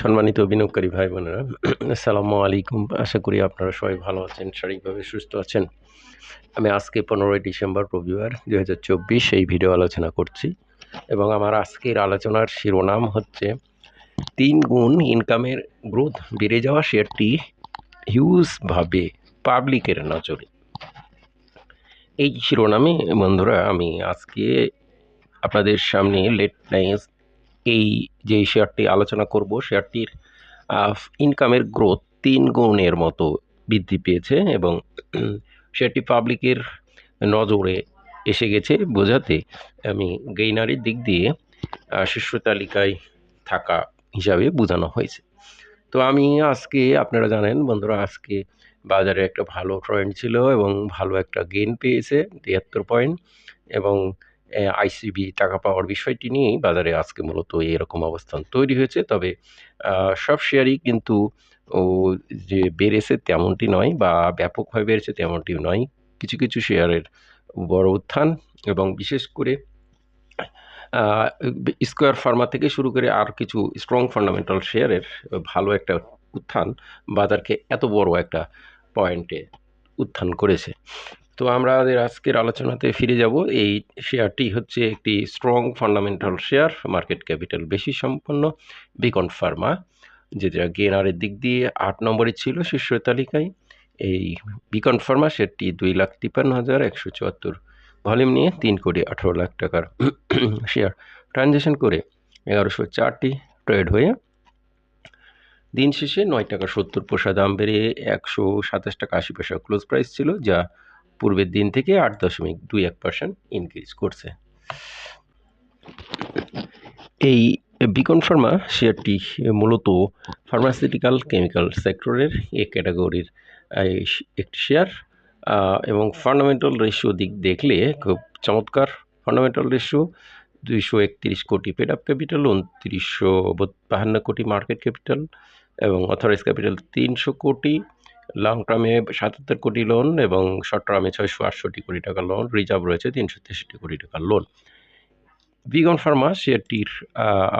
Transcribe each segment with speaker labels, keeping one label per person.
Speaker 1: সম্মানিত বিনিয়োগকারী ভাই বোনেরা আসসালামু আলাইকুম। আশা করি আপনারা সবাই ভালো আছেন, শারীরিকভাবে সুস্থ আছেন। আমি আজকে পনেরোই ডিসেম্বর, রবিবার দু হাজার চব্বিশ এই ভিডিও আলোচনা করছি এবং আমার আজকের আলোচনার শিরোনাম হচ্ছে তিন গুণ ইনকামের গ্রোথ বেড়ে যাওয়া শেয়ারটি হিউজভাবে পাবলিকের নজরে। এই শিরোনামে বন্ধুরা, আমি আজকে আপনাদের সামনে লেট নাইস এই যে শেয়ারটি আলোচনা করব শেয়ারটির ইনকামের গ্রোথ তিন গুণের মতো বৃদ্ধি পেয়েছে এবং শেয়ারটি পাবলিকের নজরে এসে গেছে বোঝাতে আমি গেইনারের দিক দিয়ে শীর্ষ তালিকায় থাকা হিসাবে বোঝানো হয়েছে। তো আমি আজকে, আপনারা জানেন বন্ধুরা, আজকে বাজারে একটা ভালো ট্রেন্ড ছিল এবং ভালো একটা গেইন পেয়েছে, তিয়াত্তর পয়েন্ট এবং আইসিবি টাকা পাওয়ার বিষয়টি নিয়েই বাজারে আজকে মূলত এরকম অবস্থান তৈরি হয়েছে। তবে সব শেয়ারই কিন্তু ও যে বেড়েছে তেমনটি নয় বা ব্যাপকভাবে বেড়েছে তেমনটি নয়। কিছু কিছু শেয়ারের বড় উত্থান এবং বিশেষ করে স্কোয়ার ফার্মা থেকে শুরু করে আর কিছু স্ট্রং ফান্ডামেন্টাল শেয়ারের ভালো একটা উত্থান বাজারকে এত বড় একটা পয়েন্টে উত্থান করেছে। তো আমরা আমাদের আজকের আলোচনাতে ফিরে যাব। এই শেয়ারটি হচ্ছে একটি strong fundamental share market capital বেশি সম্পন্ন বিকন ফার্মা যেটা গেনারের দিক দিয়ে আট নম্বরে ছিল শীর্ষ তালিকায়। এই বিকন ফার্মা শেয়ারটি দুই লাখ তিপ্পান্ন হাজার একশো চুয়াত্তর ভলিউম নিয়ে তিন কোটি আঠেরো লাখ টাকার শেয়ার ট্রানজ্যাকশন করে এগারোশো চারটি ট্রেড হয়ে দিন শেষে নয় টাকা সত্তর পয়সা দাম বেড়ে একশো সাতাশ টাকা আশি পয়সা ক্লোজ প্রাইস ছিল, যা পূর্বের দিন থেকে আট দশমিক দুই এক পার্সেন্ট ইনক্রিজ করছে। এই বিকন ফার্মা শেয়ারটি মূলত ফার্মাসিউটিক্যাল কেমিক্যাল সেক্টরের এ ক্যাটাগরির একটি শেয়ার এবং ফান্ডামেন্টাল রেশিও দিক দেখলে খুব চমৎকার। ফান্ডামেন্টাল রেশিও দুইশো একত্রিশ কোটি পেড আপ ক্যাপিটাল উনত্রিশশো বাহান্ন কোটি মার্কেট ক্যাপিটাল এবং অথরাইজ ক্যাপিটাল তিনশো কোটি। লং টার্মে সাতাত্তর কোটি লোন এবং শর্ট টার্মে ছয়শো আটষট্টি কোটি টাকা লোন রিজার্ভ রয়েছে তিনশো তেষট্টি কোটি টাকার লোন বিগন ফার্মা শেয়ারটির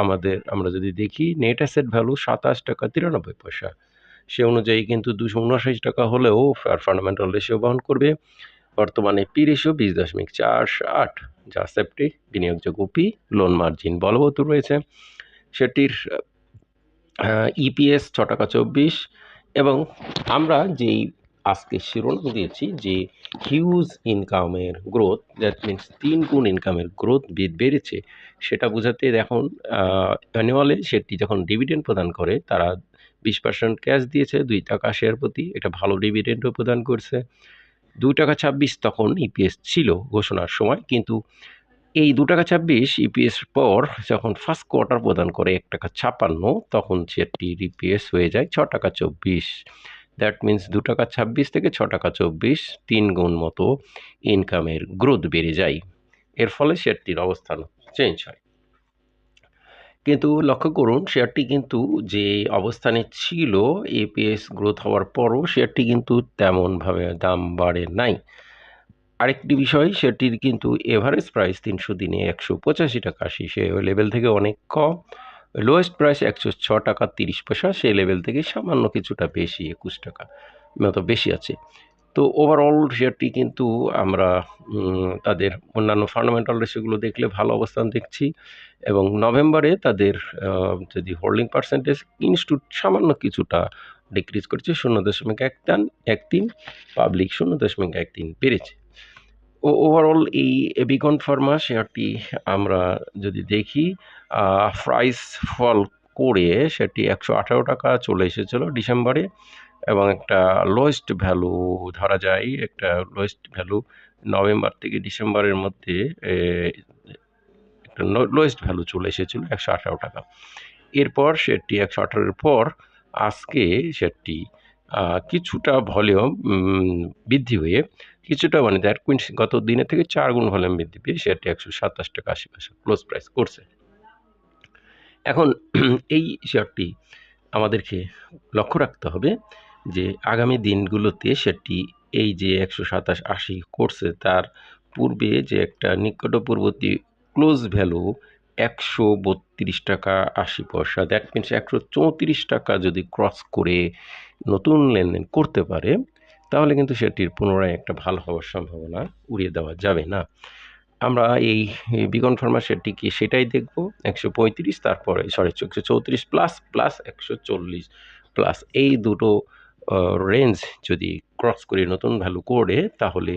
Speaker 1: আমাদের, আমরা যদি দেখি নেট অ্যাসেট ভ্যালু সাতাশ টাকা তিরানব্বই পয়সা। সে অনুযায়ী কিন্তু দুশো উনষাট টাকা হলেও ফান্ডামেন্টাল রেশিও বহন করবে। বর্তমানে পি রেশিও বিশ দশমিক চার আট, যা সেফটি বিনিয়োগযোগ্য পি লোন মার্জিন বলবৎ রয়েছে। সেটির ইপিএস ছ টাকা চব্বিশ এবং আমরা যেই আজকে শিরোনাম দিয়েছি যে হিউজ ইনকামের গ্রোথ দ্যাট মিনস তিন গুণ ইনকামের গ্রোথ বেড়েছে, সেটা বোঝাতে দেখুন অ্যানুয়ালে সেটি যখন ডিভিডেন্ড প্রদান করে, তারা বিশ পার্সেন্ট ক্যাশ দিয়েছে, দুই টাকা শেয়ার প্রতি, এটা ভালো ডিভিডেন্ডও প্রদান করছে। দুই টাকা ছাব্বিশ তখন ইপিএস ছিল ঘোষণার সময়, কিন্তু এই দু টাকা ছাব্বিশ ইপিএস পর যখন ফার্স্ট কোয়ার্টার প্রদান করে এক টাকা ছাপান্ন তখন সেটির ইপিএস হয়ে যায় ছ টাকা চব্বিশ। দ্যাট মিন্স দু টাকা ছাব্বিশ থেকে ছ টাকা চব্বিশ, তিন গুণ মতো ইনকামের গ্রোথ বেড়ে যায়। এর ফলে শেয়ারটির অবস্থান চেঞ্জ হয়। কিন্তু লক্ষ্য করুন, শেয়ারটি কিন্তু যে অবস্থানে ছিল এপিএস গ্রোথ হওয়ার পরও শেয়ারটি কিন্তু তেমনভাবে দাম বাড়ে নাই। আরেকটি বিষয়, সেটির কিন্তু এভারেজ প্রাইস তিনশো দিনে একশো পঁচাশি টাকা। সে লেভেল থেকে অনেক কম। লোয়েস্ট প্রাইস একশো ছ টাকা তিরিশ পয়সা। সেই লেভেল থেকে সামান্য কিছুটা বেশি, একুশ টাকা। মতো বেশি আছে। তো ওভারঅল শেয়ারটি কিন্তু আমরা তাদের অন্যান্য ফান্ডামেন্টাল রেশিওগুলো দেখলে ভালো অবস্থান দেখছি। এবং নভেম্বরে তাদের যদি হোল্ডিং পার্সেন্টেজ ইনস্টিটিউট সামান্য কিছুটা ডিক্রিজ করেছে, শূন্য দশমিক এক তিন এক তিন পাবলিক শূন্য দশমিক এক তিন বেড়েছে। ওভারঅল এই এবিকন ফার্মা শেয়ারটি আমরা যদি দেখি প্রাইস ফল করে সেটি একশো আঠারো টাকা চলে এসেছিল ডিসেম্বরে এবং একটা লোয়েস্ট ভ্যালু ধরা যায়, একটা লোয়েস্ট ভ্যালু নভেম্বর থেকে ডিসেম্বরের মধ্যে একটা লোয়েস্ট ভ্যালু চলে এসেছিল একশো আঠারো টাকা। এরপর সেটি একশো আঠারোর পর আজকে সেটি কিছুটা ভলিউম বৃদ্ধি হয়ে কিছুটা মানে দ্যাট মিনস গত দিনের থেকে চার গুণ ভলিউম বৃদ্ধি পেয়ে সেটি একশো সাতাশ টাকা আশি পয়সা ক্লোজ প্রাইস করছে। এখন এই শেয়ারটি আমাদেরকে লক্ষ্য রাখতে হবে যে আগামী দিনগুলোতে সেটি এই যে একশো সাতাশ আশি করছে, তার পূর্বে যে একটা নিকটপূর্ববর্তী ক্লোজ ভ্যালু একশো বত্রিশ টাকা আশি পয়সা দ্যাট মিনস একশো চৌত্রিশ টাকা যদি ক্রস করে নতুন লেনদেন করতে পারে তাহলে কিন্তু সেটির পুনরায় একটা ভালো হওয়ার সম্ভাবনা উড়িয়ে দেওয়া যাবে না। আমরা এই বিকন ফার্মা শেয়ারটিকে সেটাই দেখব? একশো পঁয়ত্রিশ, তারপরে সরি একশো চৌত্রিশ প্লাস প্লাস একশো চল্লিশ প্লাস এই দুটো রেঞ্জ যদি ক্রস করে নতুন ভ্যালু করে তাহলে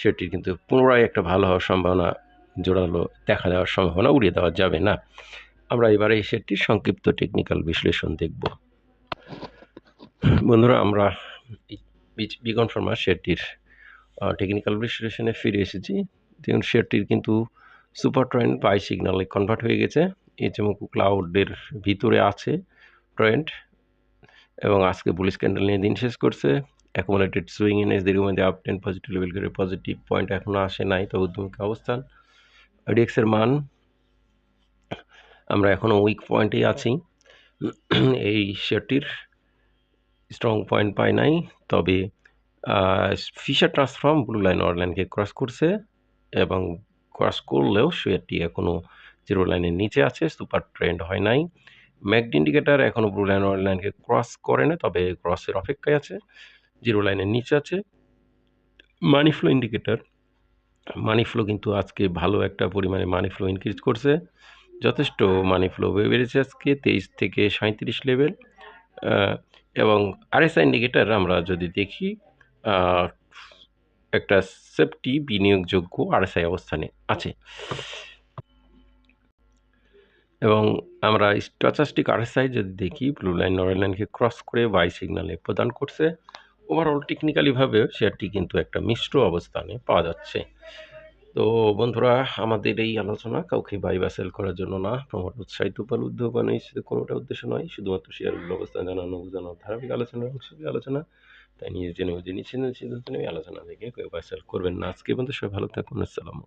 Speaker 1: সেটির কিন্তু পুনরায় একটা ভালো হওয়ার সম্ভাবনা জোরালো দেখা দেওয়ার সম্ভাবনা উড়িয়ে দেওয়া যাবে না। আমরা এবারে এই সেটটির সংক্ষিপ্ত টেকনিক্যাল বিশ্লেষণ দেখব। বন্ধুরা, আমরা বিকন ফার্মা শেয়ারটির টেকনিক্যাল বিশ্লেষণে ফিরে এসেছি। দেখুন শেয়ারটির কিন্তু সুপার ট্রেন্ড বাই সিগনালে কনভার্ট হয়ে গেছে। ইচেমুকু ক্লাউডের ভিতরে আছে ট্রেন্ড এবং আজকে বুলিশ ক্যান্ডেল নিয়ে দিন শেষ করছে। অ্যাকুমুলেটেড সুইং ইন এস মধ্যে আপ টেন পজিটিভ লেভেল করে পজিটিভ পয়েন্ট এখনও আসে নাই তো উদ্যমুখী অবস্থান। ডিএক্সের মান, আমরা এখনও উইক পয়েন্টেই আছি। এই শেয়ারটির স্ট্রং পয়েন্ট পাই নাই। তবে ফিশার ট্রান্সফর্ম ব্লু লাইন অরলাইনকে ক্রস করছে এবং ক্রস করলেও শেয়ারটি এখনও জিরো লাইনের নিচে আছে সুপার ট্রেন্ড হয় নাই। ম্যাকড ইন্ডিকেটার এখনও ব্লু লাইন লাইনকে ক্রস করে না তবে ক্রসের অপেক্ষায় আছে জিরো লাইনের নিচে আছে। Money flow indicator money flow কিন্তু আজকে ভালো একটা পরিমাণে মানি ফ্লো ইনক্রিজ করছে। যথেষ্ট মানি ফ্লো বেড়েছে আজকে, তেইশ থেকে সাঁত্রিশ লেভেল এবং আরএসআই ইন্ডিকেটার আমরা যদি দেখি একটা সেফটি বিনিয়োগযোগ্য আরএসআই অবস্থানে আছে। এবং আমরা স্ট্যাচাস্টিক আরএসআই যদি দেখি, ব্লু লাইন নরেল লাইনকে ক্রস করে বাই সিগনালে প্রদান করছে। ওভারঅল টেকনিক্যালিভাবে শেয়ারটি কিন্তু একটা মিশ্র অবস্থানে পাওয়া যাচ্ছে। তো বন্ধুরা, আমাদের এই আলোচনা কাউকে বাই বা সেল করার জন্য না। প্রমোট উৎসাহিত বা উদ্যোগবান কোনোটা উদ্দেশ্য নয়, শুধুমাত্র শেয়ারগুলো অবস্থান জানানো, বোঝানো, ধারাবাহিক আলোচনার অংশ আলোচনা। তাই নিয়ে জেনে বুঝে নিচ্ছেন সিদ্ধান্ত নিয়ে আলোচনা থেকে কেউ বাই সেল করবেন না। আজকে বন্ধু সবাই ভালো থাকুন, আসসালামু